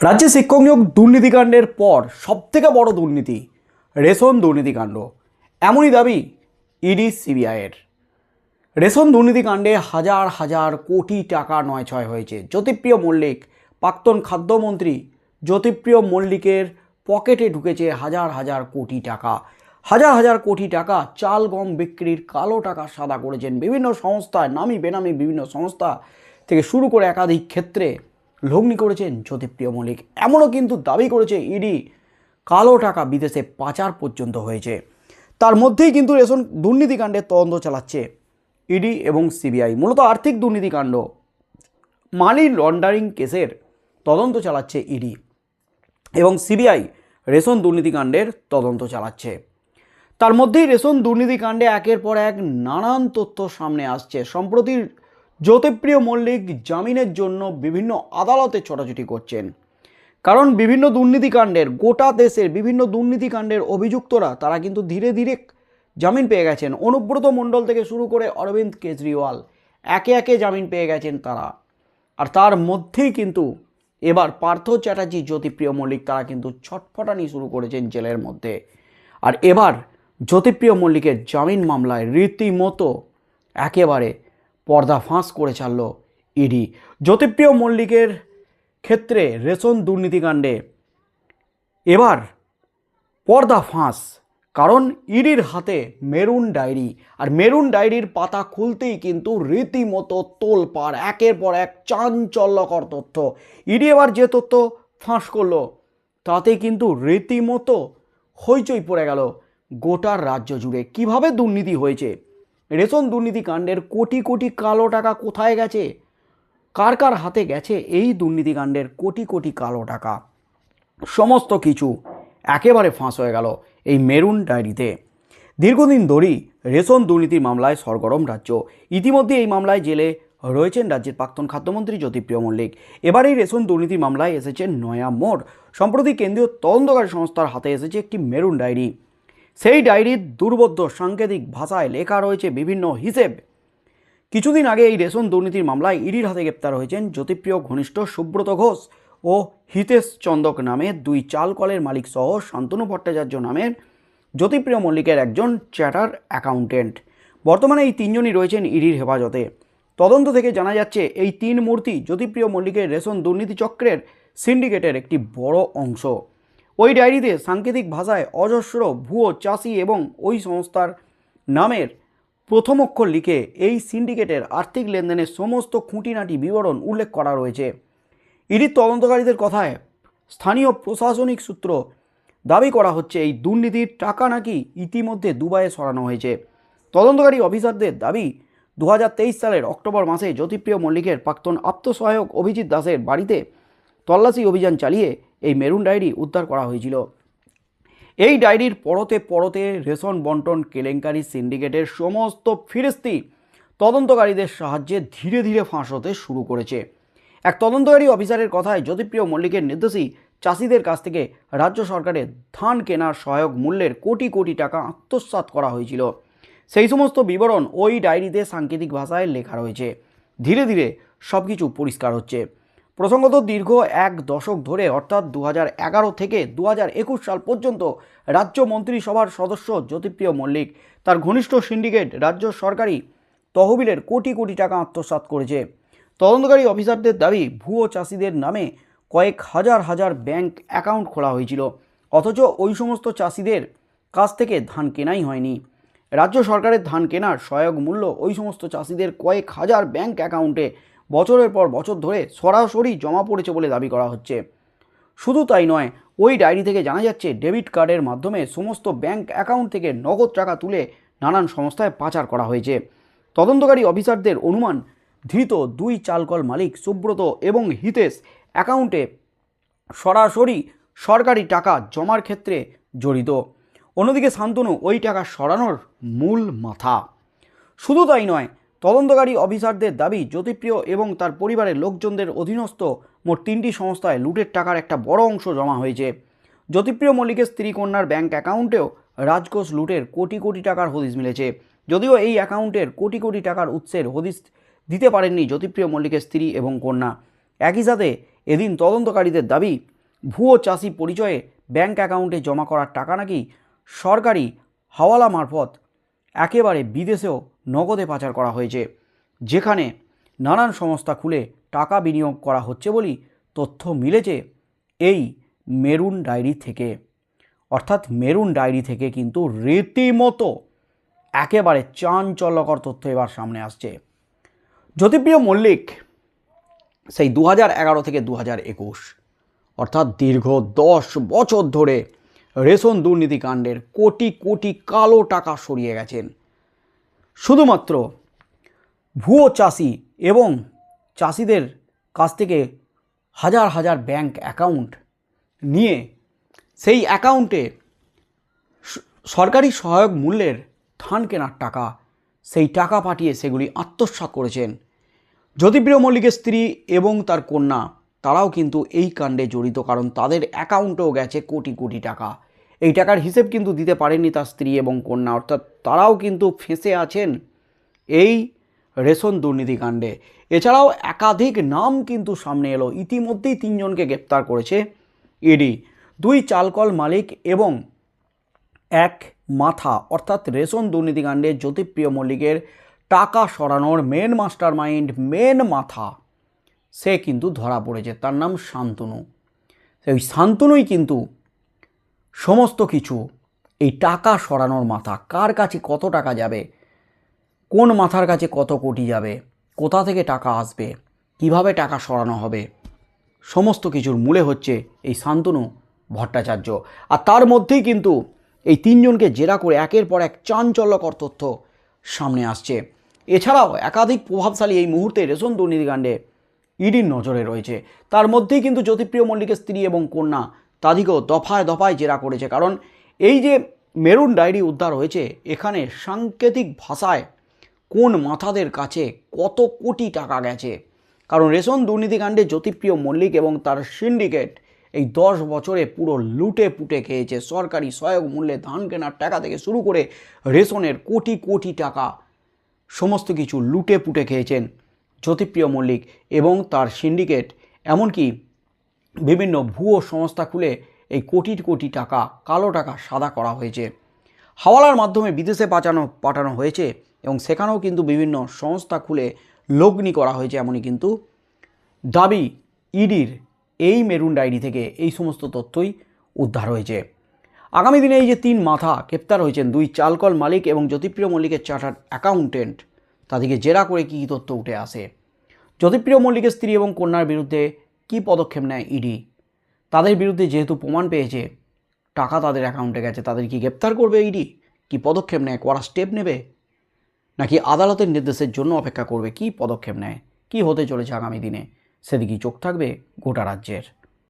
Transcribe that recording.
রাজ্যে শিক্ষক নিয়োগ দুর্নীতিকাণ্ডের পর সবথেকে বড় দুর্নীতি রেশন দুর্নীতিকাণ্ড। এমনই দাবি ইডি সিবিআইয়ের। রেশন দুর্নীতিকাণ্ডে হাজার হাজার কোটি টাকা নয় ছয় হয়েছে। জ্যোতিপ্রিয় মল্লিক, প্রাক্তন খাদ্যমন্ত্রী জ্যোতিপ্রিয় মল্লিকের পকেটে ঢুকেছে হাজার হাজার কোটি টাকা। হাজার হাজার কোটি টাকা চাল, গম বিক্রির কালো টাকা সাদা করেছেন। বিভিন্ন সংস্থায় নামি বেনামি বিভিন্ন সংস্থা থেকে শুরু করে একাধিক ক্ষেত্রে লগ্নি করেছেন জ্যোতিপ্রিয় মল্লিক। এমনও কিন্তু দাবি করেছে ইডি কালো টাকা বিদেশে পাচার পর্যন্ত হয়েছে। তার মধ্যেই কিন্তু রেশন দুর্নীতিকাণ্ডের তদন্ত চালাচ্ছে ইডি এবং সিবিআই মূলত আর্থিক দুর্নীতিকাণ্ড মানি লন্ডারিং কেসের তদন্ত চালাচ্ছে ইডি এবং সিবিআই রেশন দুর্নীতিকাণ্ডের তদন্ত চালাচ্ছে। তার মধ্যেই রেশন দুর্নীতিকাণ্ডে একের পর এক নানান তথ্য সামনে আসছে। সম্প্রতি জ্যোতিপ্রিয় মল্লিক জামিনের জন্য বিভিন্ন আদালতে ছোটাছুটি করছেন। কারণ বিভিন্ন দুর্নীতিকাণ্ডের গোটা দেশের বিভিন্ন দুর্নীতিকাণ্ডের অভিযুক্তরা তারা কিন্তু ধীরে ধীরে জামিন পেয়ে গেছেন। অনুব্রত মণ্ডল থেকে শুরু করে অরবিন্দ কেজরিওয়াল একে একে জামিন পেয়ে গেছেন তারা। আর তার মধ্যেই কিন্তু এবার পার্থ চ্যাটার্জি, জ্যোতিপ্রিয় মল্লিক, তারা কিন্তু ছটফটানি শুরু করেছেন জেলের মধ্যে। আর এবার জ্যোতিপ্রিয় মল্লিকের জামিন মামলায় রীতিমতো একেবারে পর্দা ফাঁস করে ছাড়ল ইডি। জ্যোতিপ্রিয় মল্লিকের ক্ষেত্রে রেশন দুর্নীতিকাণ্ডে এবার পর্দা ফাঁস কারণ ইডির হাতে মেরুন ডায়েরি, আর মেরুন ডায়েরির পাতা খুলতেই কিন্তু রীতিমতো তোল পার একের পর এক চাঞ্চল্যকর তথ্য। ইডি এবার যে তথ্য ফাঁস করল, তাতে কিন্তু রীতিমতো হইচই পড়ে গেল গোটার রাজ্য জুড়ে। কীভাবে দুর্নীতি হয়েছে? রেশন দুর্নীতি কাণ্ডের কোটি কোটি কালো টাকা কোথায় গেছে? কার কার হাতে গেছে এই দুর্নীতিকাণ্ডের কোটি কোটি কালো টাকা? সমস্ত কিছু একেবারে ফাঁস হয়ে গেল এই মেরুন ডায়েরিতে। দীর্ঘদিন ধরেই রেশন দুর্নীতির মামলায় সরগরম রাজ্য। ইতিমধ্যে এই মামলায় জেলে রয়েছেন রাজ্যের প্রাক্তন খাদ্যমন্ত্রী জ্যোতিপ্রিয় মল্লিক। এবার এই রেশন দুর্নীতির মামলায় এসেছে নয়া মোড়। সম্প্রতি কেন্দ্রীয় তদন্তকারী সংস্থার হাতে এসেছে একটি মেরুন ডায়েরি। সেই ডায়েরির দুর্বোধ্য সাংকেতিক ভাষায় লেখা রয়েছে বিভিন্ন হিসেব। কিছুদিন আগে এই রেশন দুর্নীতির মামলায় ইডির হাতে গ্রেপ্তার হয়েছেন জ্যোতিপ্রিয় ঘনিষ্ঠ সুব্রত ঘোষ ও হিতেশ চন্দক নামে দুই চাল কলের মালিক সহ শান্তনু ভট্টাচার্য নামের জ্যোতিপ্রিয় মল্লিকের একজন চ্যাটার অ্যাকাউন্টেন্ট। বর্তমানে এই তিনজনই রয়েছেন ইডির হেফাজতে। তদন্ত থেকে জানা যাচ্ছে, এই তিন মূর্তি জ্যোতিপ্রিয় মল্লিকের রেশন দুর্নীতি চক্রের সিন্ডিকেটের একটি বড় অংশ। ওই ডায়েরিতে সাংকেতিক ভাষায় অজস্র ভুয়ো, চাষি এবং ওই সংস্থার নামের প্রথম অক্ষর লিখে এই সিন্ডিকেটের আর্থিক লেনদেনের সমস্ত খুঁটিনাটি বিবরণ উল্লেখ করা রয়েছে। ইডির তদন্তকারীদের কথায় স্থানীয় প্রশাসনিক সূত্র দাবি করা হচ্ছে, এই দুর্নীতির টাকা নাকি ইতিমধ্যে দুবাইয়ে সরানো হয়েছে। তদন্তকারী অফিসারদের দাবি দু হাজার তেইশ সালের অক্টোবর মাসে জ্যোতিপ্রিয় মল্লিকের প্রাক্তন আত্মসহায়ক অভিজিৎ দাসের বাড়িতে তল্লাশি অভিযান চালিয়ে এই মেরুন ডায়েরি উদ্ধার করা হয়েছিল। এই ডায়েরির পরতে পরতে রেশন বন্টন, কেলেঙ্কারি সিন্ডিকেটের সমস্ত ফিরিস্তি তদন্তকারীদের সাহায্যে ধীরে ধীরে ফাঁস হতে শুরু করেছে। এক তদন্তকারী অফিসারের কথায় জ্যোতিপ্রিয় মল্লিকের নির্দেশেই চাষিদের কাছ থেকে রাজ্য সরকারের ধান কেনার সহায়ক মূল্যের কোটি কোটি টাকা আত্মসাৎ করা হয়েছিল। সেই সমস্ত বিবরণ ওই ডায়েরিতে সাংকেতিক ভাষায় লেখা রয়েছে। ধীরে ধীরে সব কিছু পরিষ্কার হচ্ছে। প্রসঙ্গত দীর্ঘ এক দশক ধরে, অর্থাৎ দু এগারো থেকে দু একুশ সাল পর্যন্ত রাজ্য মন্ত্রিসভার সদস্য জ্যোতিপ্রিয় মল্লিক তার ঘনিষ্ঠ সিন্ডিকেট রাজ্য সরকারি তহবিলের কোটি কোটি টাকা আত্মসাৎ করেছে। তদন্তকারী অফিসারদের দাবি, ভুয়ো চাষিদের নামে কয়েক হাজার হাজার ব্যাংক অ্যাকাউন্ট খোলা হয়েছিল। অথচ ওই সমস্ত চাষিদের কাছ থেকে ধান কেনাই হয়নি। রাজ্য সরকারের ধান কেনার সহায়ক মূল্য ওই সমস্ত চাষিদের কয়েক হাজার ব্যাংক অ্যাকাউন্টে বছরের পর বছর ধরে সরাসরি জমা পড়েছে বলে দাবি করা হচ্ছে। শুধু তাই নয়, ওই ডায়েরি থেকে জানা যাচ্ছে, ডেবিট কার্ডের মাধ্যমে সমস্ত ব্যাংক অ্যাকাউন্ট থেকে নগদ টাকা তুলে নানান সংস্থায় পাচার করা হয়েছে। তদন্তকারী অফিসারদের অনুমান, ধৃত দুই চালকল মালিক সুব্রত এবং হিতেশ অ্যাকাউন্টে সরাসরি সরকারি টাকা জমার ক্ষেত্রে জড়িত। অন্যদিকে শান্তনু, ওই টাকা সরানোর মূল মাথা। শুধু তাই নয় তদন্তকারী অফিসারদের দাবি, জ্যোতিপ্রিয় এবং তার পরিবারের লোকজনদের অধীনস্থ মোট তিনটি সংস্থায় লুটের টাকার একটা বড় অংশ জমা হয়েছে। জ্যোতিপ্রিয় মল্লিকের স্ত্রী কন্যার ব্যাংক অ্যাকাউন্টেও রাজকোষ লুটের কোটি কোটি টাকার হদিস মিলেছে। যদিও এই অ্যাকাউন্টের কোটি কোটি টাকার উৎসের হদিস দিতে পারেননি জ্যোতিপ্রিয় মল্লিকের স্ত্রী এবং কন্যা। একই সাথে এদিন তদন্তকারীদের দাবি, ভুয়ো চাষি পরিচয়ে ব্যাঙ্ক অ্যাকাউন্টে জমা করার টাকা নাকি সরকারি হাওয়ালা মারফত একেবারে বিদেশেও নগদে পাচার করা হয়েছে, যেখানে নানান সংস্থা খুলে টাকা বিনিয়োগ করা হচ্ছে বলেই তথ্য মিলেছে এই মেরুন ডায়েরি থেকে। অর্থাৎ মেরুন ডায়েরি থেকে কিন্তু রীতিমতো একেবারে চাঞ্চল্যকর তথ্য এবার সামনে আসছে। জ্যোতিপ্রিয় মল্লিক, সেই দু থেকে দু হাজার একুশ, অর্থাৎ দীর্ঘ দশ বছর ধরে রেশন দুর্নীতিকাণ্ডের কোটি কোটি কালো টাকা সরিয়ে গেছেন। শুধুমাত্র ভুয়ো চাষি এবং চাষিদের কাছ থেকে হাজার হাজার ব্যাংক অ্যাকাউন্ট নিয়ে সেই অ্যাকাউন্টে সরকারি সহায়ক মূল্যের ধান কেনার টাকা, সেই টাকা পাঠিয়ে সেগুলি আত্মসাৎ করেছেন। জ্যোতিপ্রিয় মল্লিকের স্ত্রী এবং তার কন্যা, তারাও কিন্তু এই কাণ্ডে জড়িত, কারণ তাদের অ্যাকাউন্টেও গেছে কোটি কোটি টাকা। এই টাকার হিসেব কিন্তু দিতে পারেননি তার স্ত্রী এবং কন্যা, অর্থাৎ তারাও কিন্তু ফেঁসে আছেন এই রেশন দুর্নীতিকাণ্ডে এছাড়াও একাধিক নাম কিন্তু সামনে এলো। ইতিমধ্যেই তিনজনকে গ্রেপ্তার করেছে ইডি দুই চালকল মালিক এবং এক মাথা, অর্থাৎ রেশন দুর্নীতিকাণ্ডে জ্যোতিপ্রিয় মল্লিকের টাকা সরানোর মেন মাস্টার মাইন্ড মেন মাথা। সে কিন্তু ধরা পড়েছে। তার নাম শান্তনু। সেই শান্তনুই কিন্তু সমস্ত কিছু এই টাকা সরানোর মাথা। কার কাছে কত টাকা যাবে? কোন মাথার কাছে কত কোটি যাবে? কোথা থেকে টাকা আসবে? কীভাবে টাকা সরানো হবে? সমস্ত কিছুর মূলে হচ্ছে এই শান্তনু ভট্টাচার্য। আর তার মধ্যেই কিন্তু এই তিনজনকে জেরা করে একের পর এক চাঞ্চল্যকর তথ্য সামনে আসছে। এছাড়াও একাধিক প্রভাবশালী এই মুহূর্তে রেশন দুর্নীতিকাণ্ডে ইডির নজরে রয়েছে। তার মধ্যেই কিন্তু জ্যোতিপ্রিয় মল্লিকের স্ত্রী এবং কন্যা তাদেরকেও দফায় দফায় জেরা করেছে। কারণ এই যে মেরুন ডায়েরি উদ্ধার হয়েছে, এখানে সাংকেতিক ভাষায় কোন মাথাদের কাছে কত কোটি টাকা গেছে? কারণ রেশন দুর্নীতিকাণ্ডে জ্যোতিপ্রিয় মল্লিক এবং তার সিন্ডিকেট এই দশ বছরে পুরো লুটে পুটে খেয়েছে। সরকারি সহায়ক মূল্যে ধান কেনার টাকা থেকে শুরু করে রেশনের কোটি কোটি টাকা সমস্ত কিছু লুটে পুটে খেয়েছেন জ্যোতিপ্রিয় মল্লিক এবং তার সিন্ডিকেট। এমনকি বিভিন্ন ভুয়ো সংস্থা খুলে এই কোটি কোটি টাকা, কালো টাকা সাদা করা হয়েছে। হাওয়ালার মাধ্যমে বিদেশে পাঠানো পাঠানো হয়েছে এবং সেখানেও কিন্তু বিভিন্ন সংস্থা খুলে লগ্নি করা হয়েছে এমনই কিন্তু দাবি ইডির এই মেরুন ডায়েরি থেকে এই সমস্ত তথ্যই উদ্ধার হয়েছে। আগামী দিনে এই যে তিন মাথা গ্রেপ্তার হয়েছেন, দুই চালকল মালিক এবং জ্যোতিপ্রিয় মল্লিকের চার্টার্ড অ্যাকাউন্টেন্ট, তাদেরকে জেরা করে কী কী তথ্য উঠে আসে? জ্যোতিপ্রিয় মল্লিকের স্ত্রী এবং কন্যার বিরুদ্ধে কী পদক্ষেপ নেয় ইডি তাদের বিরুদ্ধে যেহেতু প্রমাণ পেয়েছে, টাকা তাদের অ্যাকাউন্টে গেছে, তাদের কি গ্রেপ্তার করবে ইডি কি পদক্ষেপ নেয়? কড়া স্টেপ নেবে? নাকি আদালতের নির্দেশের জন্য অপেক্ষা করবে? কি পদক্ষেপ নেয়? কি হতে চলেছে আগামী দিনে? সেদিকেই চোখ থাকবে গোটা রাজ্যের।